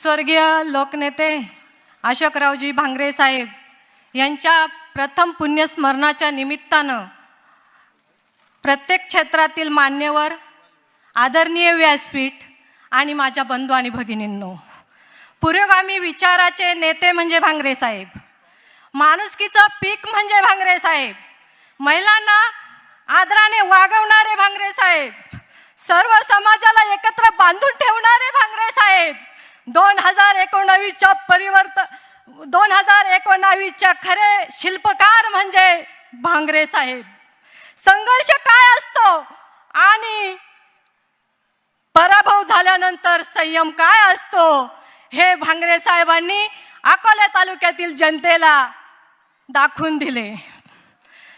स्वर्गीय लोकनेते अशोकरावजी भांगरे साहेब यांच्या प्रथम पुण्यस्मरणाच्या निमित्तानं प्रत्येक क्षेत्रातील मान्यवर आदरणीय व्यासपीठ आणि माझ्या बंधू आणि भगिनींनो पुरोगामी विचाराचे नेते म्हणजे भांगरे साहेब माणुसकीचं पीक म्हणजे भांगरे साहेब महिलांना आदराने वागवणारे भांगरे साहेब सर्व समाजाला एकत्र बांधून ठेव दोन हजार एकोणावीसच्या परिवर्तन दोन हजार एकोणावीसच्या खरे शिल्पकार म्हणजे भांगरे साहेब. संघर्ष काय असतो? आणि पराभव झाल्यानंतर संयम काय असतो? हे भांगरे साहेबांनी अकोला तालुक्यातील जनतेला दाखवून दिले.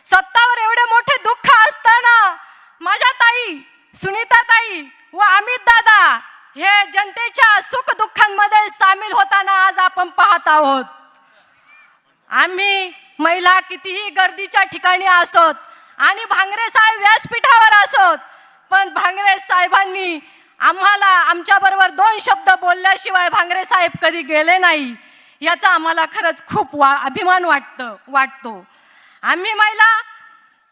सत्तावर एवढे मोठे दुःख असताना माझ्या ताई सुनीता ताई व अमित दादा हे जनतेच्या सुख दुःखांमध्ये सामील होताना आज आपण पाहत आहोत. आम्ही महिला कितीही गर्दीच्या ठिकाणी असोत आणि भांगरे साहेब व्यासपीठावर असोत पण भांगरे साहेबांनी आम्हाला आमच्याबरोबर दोन शब्द बोलल्याशिवाय भांगरे साहेब कधी गेले नाही याचा आम्हाला खरंच खूप वा अभिमान वाटतं वाटतो. आम्ही महिला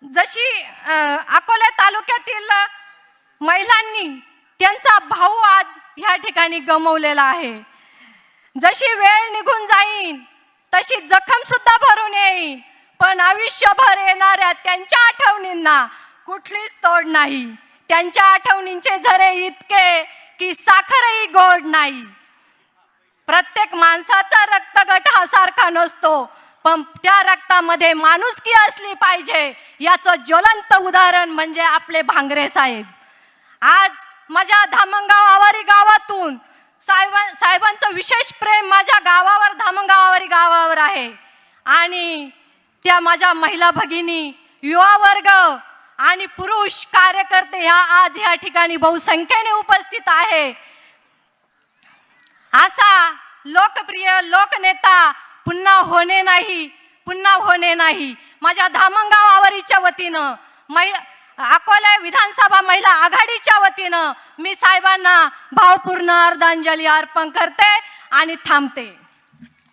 जशी अकोले तालुक्यातील महिलांनी त्यांचा भाऊ आज ह्या ठिकाणी गमवलेला आहे. जशी वेळ निघून जाईन तशी जखम सुद्धा भरून येईन पण आयुष्यभर येणाऱ्या त्यांच्या आठवणींना कुठलीच तोड नाही. त्यांच्या आठवणींचे झरे इतके की साखरही गोड नाही. प्रत्येक माणसाचा रक्तगट हा सारखा नसतो पण त्या रक्तामध्ये माणुसकी असली पाहिजे याचं ज्वलंत उदाहरण म्हणजे आपले भांगरे साहेब. आज माझ्या धामणगाव आवारी गावातून साहेबां साहेबांचं विशेष प्रेम माझ्या गावावर धामणगाव आवारी गावावर आहे. आणि त्या माझ्या महिला भगिनी युवा वर्ग आणि पुरुष कार्यकर्ते ह्या आज ह्या ठिकाणी बहुसंख्येने उपस्थित आहे. असा लोकप्रिय लोकनेता पुन्हा होणे नाही पुन्हा होणे नाही. माझ्या धामणगाव आवारीच्या वतीनं मै अकोला विधानसभा महिला आघाडीच्या वतीनं मी साहेबांना भावपूर्ण अर्धांजली अर्पण करते आणि थांबते.